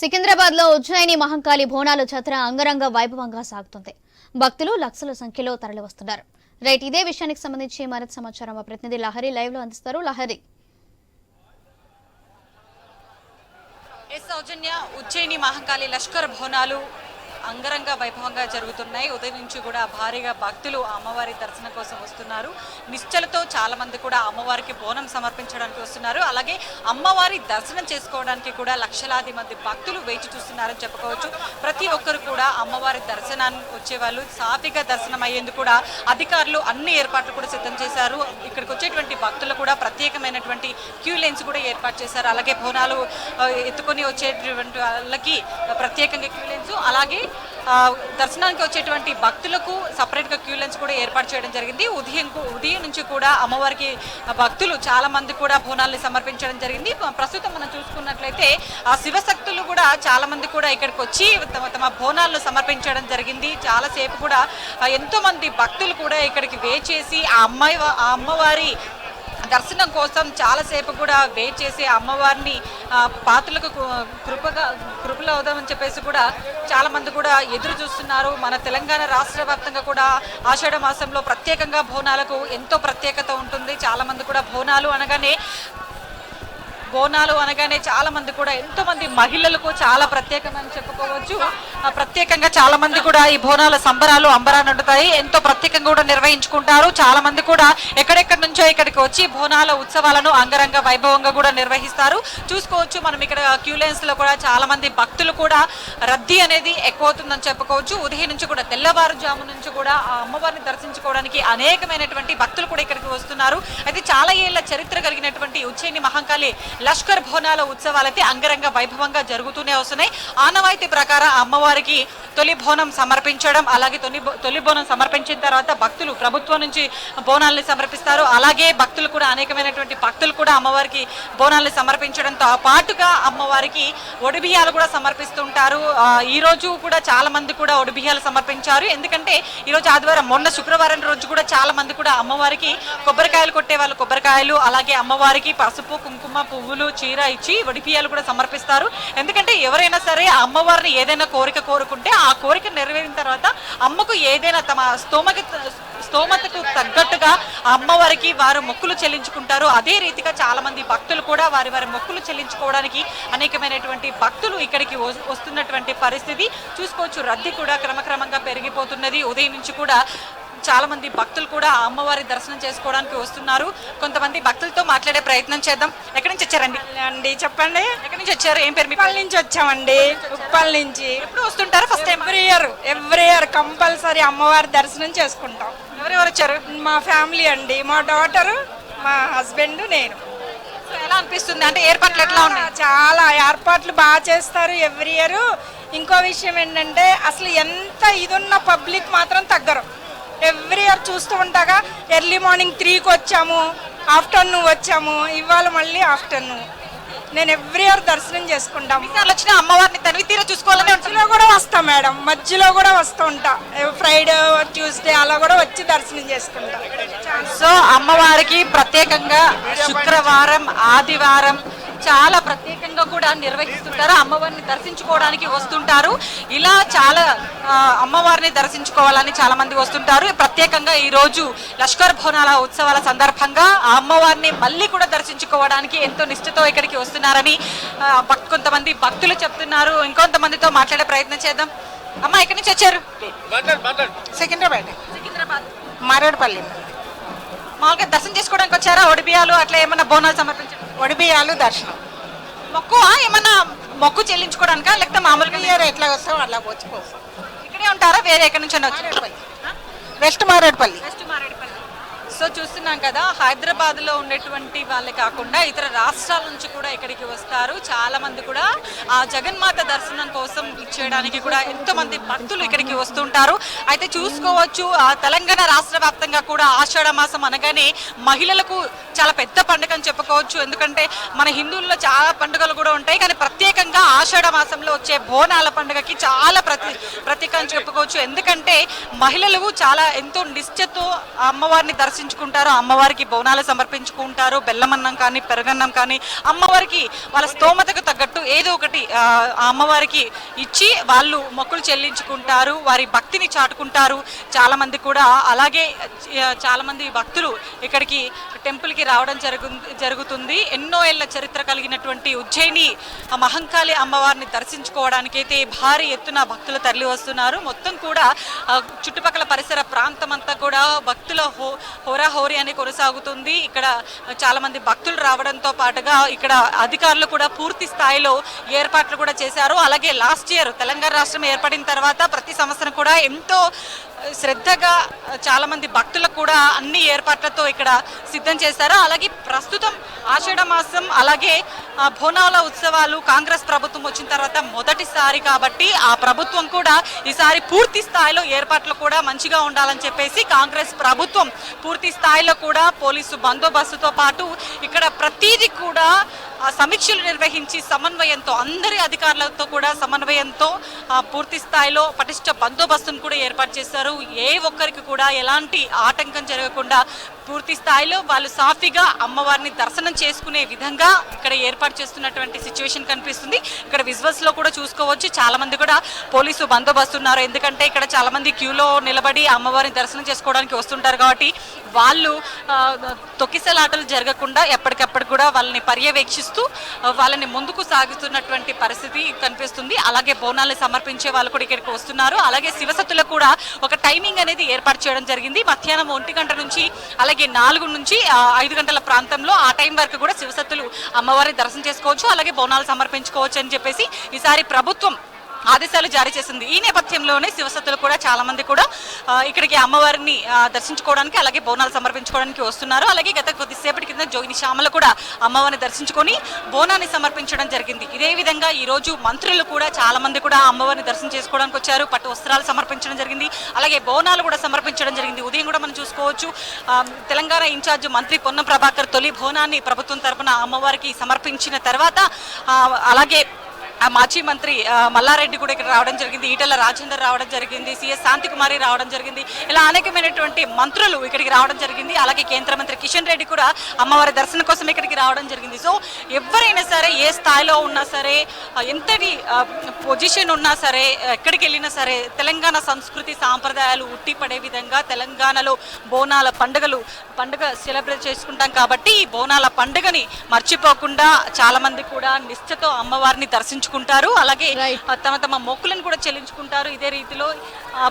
సికింద్రాబాద్లో ఉజ్జయిని మహంకాళి బోనాలు జాతర అంగరంగ వైభవంగా సాగుతుంది. భక్తులు లక్షల సంఖ్యలో తరలివస్తున్నారు. రైట్ ఇదే విషయానికి సంబంధించి మరింత సమాచారం మా ప్రతినిధి లహరి లైవ్లో అందిస్తారు. లహరి. ఎస్ సౌజన్య ఉజ్జయిని మహంకాళి లష్కర్ బోనాలు అంగరంగ వైభవంగా జరుగుతున్నాయి. ఉదయం నుంచి కూడా భారీగా భక్తులు అమ్మవారి దర్శనం కోసం వస్తున్నారు. నిశ్చలతో చాలా మంది కూడా అమ్మవారికి బోనం సమర్పించడానికి వస్తున్నారు. అలాగే అమ్మవారి దర్శనం చేసుకోవడానికి కూడా లక్షలాది మంది భక్తులు వేచి చూస్తున్నారని చెప్పుకోవచ్చు. ప్రతి ఒక్కరు కూడా అమ్మవారి దర్శనానికి వచ్చేవాళ్ళు. సాఫీగా దర్శనం అయ్యేందుకు కూడా అధికారులు అన్ని ఏర్పాట్లు కూడా సిద్ధం చేశారు. ఇక్కడికి వచ్చేటువంటి భక్తులు కూడా ప్రత్యేకమైనటువంటి క్యూ లైన్స్ కూడా ఏర్పాటు చేశారు. అలాగే బోనాలు ఎత్తుకొని వచ్చేటువంటి వాళ్ళకి ప్రత్యేకంగా క్యూ లైన్స్. అలాగే దర్శనానికి వచ్చేటువంటి భక్తులకు సపరేట్గా క్యూ లైన్స్ కూడా ఏర్పాటు చేయడం జరిగింది. ఉదయం ఉదయం నుంచి కూడా అమ్మవారికి భక్తులు చాలా మంది కూడా బోనాల్ని సమర్పించడం జరిగింది. ప్రస్తుతం మనం చూసుకున్నట్లయితే ఆ శివశక్తులు కూడా చాలా మంది కూడా ఇక్కడికి వచ్చి తమ తమ బోనాలను సమర్పించడం జరిగింది. చాలాసేపు కూడా ఎంతో మంది భక్తులు కూడా ఇక్కడికి వేచేసి ఆ అమ్మాయి ఆ అమ్మవారి దర్శనం కోసం చాలాసేపు కూడా వెయిట్ చేసి అమ్మవారిని పాత్రలకు కృపగా కృపలు అవుదామని చెప్పేసి కూడా చాలామంది కూడా ఎదురు చూస్తున్నారు. మన తెలంగాణ రాష్ట్ర వ్యాప్తంగా కూడా ఆషాఢ మాసంలో ప్రత్యేకంగా బోనాలకు ఎంతో ప్రత్యేకత ఉంటుంది. చాలామంది కూడా బోనాలు అనగానే బోనాలు అనగానే చాలామంది కూడా ఎంతోమంది మహిళలకు చాలా ప్రత్యేకమని చెప్పుకోవచ్చు. ప్రత్యేకంగా చాలా మంది కూడా ఈ బోనాల సంబరాలు అంబరాన్ని ఉంటాయి ఎంతో ప్రత్యేకంగా కూడా నిర్వహించుకుంటారు. చాలా మంది కూడా ఎక్కడెక్కడి నుంచో ఇక్కడికి వచ్చి బోనాల ఉత్సవాలను అంగరంగ వైభవంగా కూడా నిర్వహిస్తారు. చూసుకోవచ్చు మనం ఇక్కడ క్యూ లైన్స్లో కూడా చాలా మంది భక్తులు కూడా రద్దీ అనేది ఎక్కువ అవుతుందని చెప్పుకోవచ్చు. ఉదయం నుంచి కూడా తెల్లవారుజాము నుంచి కూడా ఆ అమ్మవారిని దర్శించుకోవడానికి అనేకమైనటువంటి భక్తులు కూడా ఇక్కడికి వస్తున్నారు. అయితే చాలా ఏళ్ళ చరిత్ర కలిగినటువంటి ఉజ్జయిని మహంకాళి లష్కర్ బోనాల ఉత్సవాలైతే అయితే అంగరంగ వైభవంగా జరుగుతూనే వస్తున్నాయి. ఆనవాయితీ ప్రకారం అమ్మవారి అమ్మవారికి తొలి బోనం సమర్పించడం అలాగే తొలి తొలి బోనం సమర్పించిన తర్వాత భక్తులు ప్రభుత్వం నుంచి బోనాల్ని సమర్పిస్తారు. అలాగే భక్తులు కూడా అనేకమైనటువంటి భక్తులు కూడా అమ్మవారికి బోనాల్ని సమర్పించడంతో పాటుగా అమ్మవారికి ఒడిబియ్యాలు కూడా సమర్పిస్తుంటారు. ఈరోజు ఈ రోజు కూడా చాలా మంది కూడా ఒడిబియ్యాలు సమర్పించారు. ఎందుకంటే ఈ రోజు ఆదివారం మొన్న శుక్రవారం రోజు కూడా చాలా మంది కూడా అమ్మవారికి కొబ్బరికాయలు కొట్టే వాళ్ళు కొబ్బరికాయలు అలాగే అమ్మవారికి పసుపు కుంకుమ పువ్వులు చీర ఇచ్చి ఒడిపియాలు కూడా సమర్పిస్తారు. ఎందుకంటే ఎవరైనా సరే అమ్మవారిని ఏదైనా కోరిక కోరుకుంటే ఆ కోరిక నెరవేరిన తర్వాత అమ్మకు ఏదైనా తమ స్తోమకి స్తోమతకు తగ్గట్టుగా అమ్మవారికి వారు మొక్కులు చెల్లించుకుంటారు. అదే రీతిగా చాలా మంది భక్తులు కూడా వారి వారి మొక్కులు చెల్లించుకోవడానికి అనేకమైనటువంటి భక్తులు ఇక్కడికి వస్తున్నటువంటి పరిస్థితి. చూసుకోవచ్చు రద్దీ కూడా క్రమక్రమంగా పెరిగిపోతున్నది. ఉదయం నుంచి కూడా చాలా మంది భక్తులు కూడా ఆ అమ్మవారి దర్శనం చేసుకోవడానికి వస్తున్నారు. కొంతమంది భక్తులతో మాట్లాడే ప్రయత్నం చేద్దాం. ఎక్కడి నుంచి వచ్చారండి? అండి చెప్పండి. ఎక్కడి నుంచి వచ్చారు? ఏం పేరు ఉప్పల్ నుంచి వచ్చామండి? ఉప్పల్ నుంచి. ఎప్పుడు వస్తుంటారు first time every year every year compulsory అమ్మవారి దర్శనం చేసుకుంటాం. ఎవరెవరు వచ్చారు? మా ఫ్యామిలీ అండి. మా డాటరు మా హస్బెండ్ నేను. సో ఎలా అనిపిస్తుంది? అంటే ఏర్పాట్లు ఎట్లా ఉన్నాయి? చాలా ఏర్పాట్లు బాగా చేస్తారు ఎవ్రీ ఇయర్. ఇంకో విషయం ఏంటంటే అసలు ఎంత ఇదున్న పబ్లిక్ మాత్రం తగ్గరు. ఎవ్రీ ఇయర్ చూస్తూ ఉంటాగా ఎర్లీ మార్నింగ్ త్రీకి వచ్చాము ఆఫ్టర్నూన్ వచ్చాము ఇవాళ మళ్ళీ ఆఫ్టర్నూన్. నేను ఎవ్రీ ఇయర్ దర్శనం చేసుకుంటాము. ఎన్నిసార్లు వచ్చినా అమ్మవారిని తనివి తీర చూసుకోవాలని మధ్యలో కూడా వస్తా మేడం మధ్యలో కూడా వస్తూ ఉంటా. ఫ్రైడే ట్యూస్డే అలా కూడా వచ్చి దర్శనం చేసుకుంటా. సో అమ్మవారికి ప్రత్యేకంగా శుక్రవారం ఆదివారం చాలా ప్రత్యేకంగా కూడా నిర్వహిస్తుంటారు. అమ్మవారిని దర్శించుకోవడానికి వస్తుంటారు. ఇలా చాలా అమ్మవారిని దర్శించుకోవాలని చాలా మంది వస్తుంటారు. ప్రత్యేకంగా ఈ రోజు లష్కర్ భవనాల ఉత్సవాల సందర్భంగా ఆ అమ్మవారిని మళ్ళీ కూడా దర్శించుకోవడానికి ఎంతో నిష్ఠతో ఇక్కడికి వస్తున్నారని కొంతమంది భక్తులు చెప్తున్నారు. ఇంకొంతమందితో మాట్లాడే ప్రయత్నం చేద్దాం. అమ్మ ఎక్కడి నుంచి వచ్చారు? సికింద్రాబాద్. సికింద్రాబాద్. మారేడుపల్లి. మామూలుగా దర్శనం చేసుకోవడానికి వచ్చారా? ఒడిబియాలు అట్లా ఏమన్నా బోనాలు సమర్పించారు ఒడిబియాలు దర్శనం. మొక్కు ఏమన్నా మొక్కు చెల్లించుకోవడానికా? లేకపోతే మామూలుగా ఇయర్ ఎట్లా వస్తాం అట్లా వచ్చి పోస్తాం ఇక్కడే ఉంటారా? వేరే ఎక్కడి నుంచి west Marredpally. West Marredpally. So చూస్తున్నాం కదా హైదరాబాద్లో ఉండేటువంటి వాళ్ళే కాకుండా ఇతర రాష్ట్రాల నుంచి కూడా ఇక్కడికి వస్తారు. చాలా మంది కూడా ఆ జగన్మాత దర్శనం కోసం ఇచ్చేయడానికి కూడా ఎంతో మంది భక్తులు ఇక్కడికి వస్తుంటారు. అయితే చూసుకోవచ్చు ఆ తెలంగాణ రాష్ట్ర వ్యాప్తంగా కూడా ఆషాఢ మాసం అనగానే మహిళలకు చాలా పెద్ద పండుగ అని చెప్పుకోవచ్చు. ఎందుకంటే మన హిందువుల్లో చాలా పండుగలు కూడా ఉంటాయి. కానీ ప్రత్యేకంగా ఆషాఢ మాసంలో వచ్చే బోనాల పండుగకి చాలా ప్రతి ప్రత్యేక అని చెప్పుకోవచ్చు. ఎందుకంటే మహిళలు చాలా ఎంతో నిష్ఠతో అమ్మవారిని దర్శించు సమర్పించుకుంటారు అమ్మవారికి బోనాలు సమర్పించుకుంటారు బెల్లమన్నం కానీ పెరగన్నం కానీ అమ్మవారికి వాళ్ళ స్తోమతకు తగ్గట్టు ఏదో ఒకటి అమ్మవారికి ఇచ్చి వాళ్ళు మొక్కులు చెల్లించుకుంటారు వారి భక్తిని చాటుకుంటారు. చాలామంది కూడా అలాగే చాలామంది భక్తులు ఇక్కడికి టెంపుల్కి రావడం జరుగు జరుగుతుంది. ఎన్నో ఏళ్ళ చరిత్ర కలిగినటువంటి ఉజ్జయిని ఆ మహంకాళి అమ్మవారిని దర్శించుకోవడానికి అయితే భారీ ఎత్తున భక్తులు తరలి వస్తున్నారు మొత్తం కూడా చుట్టుపక్కల పరిసర ప్రాంతం అంతా కూడా భక్తుల హో హోరాహోరీ అని కొనసాగుతుంది. ఇక్కడ చాలా మంది భక్తులు రావడంతో పాటుగా ఇక్కడ అధికారులు కూడా పూర్తి స్థాయిలో ఏర్పాట్లు కూడా చేశారు. అలాగే లాస్ట్ ఇయర్ తెలంగాణ రాష్ట్రం ఏర్పడిన తర్వాత ప్రతి సంవత్సరం కూడా ఎంతో శ్రద్ధగా చాలా మంది భక్తులకు కూడా అన్ని ఏర్పాట్లతో ఇక్కడ సిద్ధం చేశారు. అలాగే ప్రస్తుతం ఆషాఢ మాసం అలాగే బోనాల ఉత్సవాలు కాంగ్రెస్ ప్రభుత్వం వచ్చిన తర్వాత మొదటిసారి కాబట్టి ఆ ప్రభుత్వం కూడా ఈసారి పూర్తి స్థాయిలో ఏర్పాట్లు కూడా మంచిగా ఉండాలని చెప్పేసి కాంగ్రెస్ ప్రభుత్వం పూర్తి స్థాయిలో కూడా పోలీసు బందోబస్తుతో పాటు ఇక్కడ ప్రతిదీ కూడా సమీక్షలు నిర్వహించి సమన్వయంతో అందరి అధికారులతో కూడా సమన్వయంతో పూర్తి స్థాయిలో పటిష్ట బందోబస్తును కూడా ఏర్పాటు చేశారు. ఏ ఒక్కరికి కూడా ఎలాంటి ఆటంకం జరగకుండా పూర్తి స్థాయిలో వాళ్ళు సాఫీగా అమ్మవారిని దర్శనం చేసుకునే విధంగా ఇక్కడ ఏర్పాటు చేస్తున్నటువంటి సిచ్యువేషన్ కనిపిస్తుంది. ఇక్కడ విజువల్స్లో కూడా చూసుకోవచ్చు. చాలా మంది కూడా పోలీసు బందోబస్తు ఉన్నారు ఎందుకంటే ఇక్కడ చాలా మంది క్యూలో నిలబడి అమ్మవారిని దర్శనం చేసుకోవడానికి వస్తుంటారు కాబట్టి వాళ్ళు తొక్కిసలాటలు జరగకుండా ఎప్పటికప్పుడు కూడా వాళ్ళని పర్యవేక్షిస్తూ వాళ్ళని ముందుకు సాగుతున్నటువంటి పరిస్థితి కనిపిస్తుంది. అలాగే బోనాలు సమర్పించే వాళ్ళు కూడా ఇక్కడికి వస్తున్నారు. అలాగే శివసత్తులకు కూడా ఒక టైమింగ్ అనేది ఏర్పాటు చేయడం జరిగింది. మధ్యాహ్నం ఒంటి గంట నుంచి అలాగే నాలుగు నుంచి ఐదు గంటల ప్రాంతంలో ఆ టైం వరకు కూడా శివసత్తులు అమ్మవారిని దర్శనం చేసుకోవచ్చు. అలాగే బోనాలు సమర్పించుకోవచ్చు అని చెప్పేసి ఈసారి ప్రభుత్వం ఆదేశాలు జారీ చేసింది. ఈ నేపథ్యంలోనే శివసత్తులు కూడా చాలా మంది కూడా ఇక్కడికి అమ్మవారిని దర్శించుకోవడానికి అలాగే బోనాలు సమర్పించుకోవడానికి వస్తున్నారు. అలాగే గత కొద్దిసేపటి కింద జోగిని శ్యామలు కూడా అమ్మవారిని దర్శించుకొని బోనాన్ని సమర్పించడం జరిగింది. ఇదే విధంగా ఈరోజు మంత్రులు కూడా చాలా మంది కూడా అమ్మవారిని దర్శనం చేసుకోవడానికి వచ్చారు. పట్టు వస్త్రాలు సమర్పించడం జరిగింది. అలాగే బోనాలు కూడా సమర్పించడం జరిగింది. ఉదయం కూడా మనం చూసుకోవచ్చు తెలంగాణ ఇన్ఛార్జ్ మంత్రి పొన్నం ప్రభాకర్ తొలి బోనాన్ని ప్రభుత్వం తరపున అమ్మవారికి సమర్పించిన తర్వాత అలాగే ఆ మాజీ మంత్రి మల్లారెడ్డి కూడా ఇక్కడ రావడం జరిగింది ఈటల రాజేందర్ రావడం జరిగింది సిఎస్ శాంతికుమారి రావడం జరిగింది ఇలా అనేకమైనటువంటి మంత్రులు ఇక్కడికి రావడం జరిగింది. అలాగే కేంద్ర మంత్రి కిషన్ రెడ్డి కూడా అమ్మవారి దర్శనం కోసం ఇక్కడికి రావడం జరిగింది. సో ఎవరైనా సరే ఏ స్థాయిలో ఉన్నా సరే ఎంతటి పొజిషన్ ఉన్నా సరే ఎక్కడికి వెళ్ళినా సరే తెలంగాణ సంస్కృతి సాంప్రదాయాలు ఉట్టిపడే విధంగా తెలంగాణలో బోనాల పండుగలు పండుగ సెలబ్రేట్ చేసుకుంటాం కాబట్టి ఈ బోనాల పండుగని మర్చిపోకుండా చాలామంది కూడా నిష్ఠతో అమ్మవారిని దర్శించుకుంటారు. అలాగే Right. ఆ, తమ తమ మొక్కులను కూడా చెల్లించుకుంటారు. ఇదే రీతిలో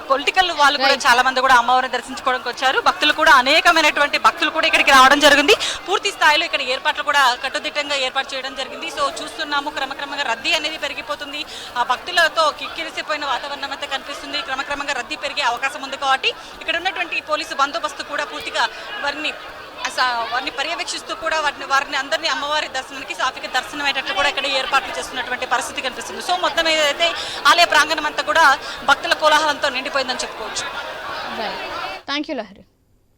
పొలిటికల్ వాళ్ళు కూడా చాలా మంది కూడా అమ్మవారిని దర్శించుకోవడానికి వచ్చారు. భక్తులు కూడా అనేకమైనటువంటి భక్తులు కూడా ఇక్కడికి రావడం జరిగింది. పూర్తి స్థాయిలో ఇక్కడ ఏర్పాట్లు కూడా కట్టుదిట్టంగా ఏర్పాటు చేయడం జరిగింది. సో చూస్తున్నాము క్రమక్రమంగా రద్దీ అనేది పెరిగిపోతుంది. ఆ భక్తులతో కిక్కిరిసిపోయిన వాతావరణం అయితే కనిపిస్తుంది. క్రమక్రమంగా రద్దీ పెరిగే అవకాశం ఉంది కాబట్టి ఇక్కడ ఉన్నటువంటి పోలీసు బందోబస్తు కూడా పూర్తిగా వారిని వారిని పర్యవేక్షిస్తూ కూడా వారిని వారిని అందరినీ అమ్మవారి దర్శనానికి సాఫీగా దర్శనం అయ్యేటట్లు కూడా ఇక్కడ ఏర్పాట్లు చేస్తున్నటువంటి పరిస్థితి కనిపిస్తుంది. సో మొత్తం ఏదైతే ఆలయ ప్రాంగణం అంతా కూడా భక్తుల కోలాహలంతో నిండిపోయిందని చెప్పుకోవచ్చు. Thank you Lahari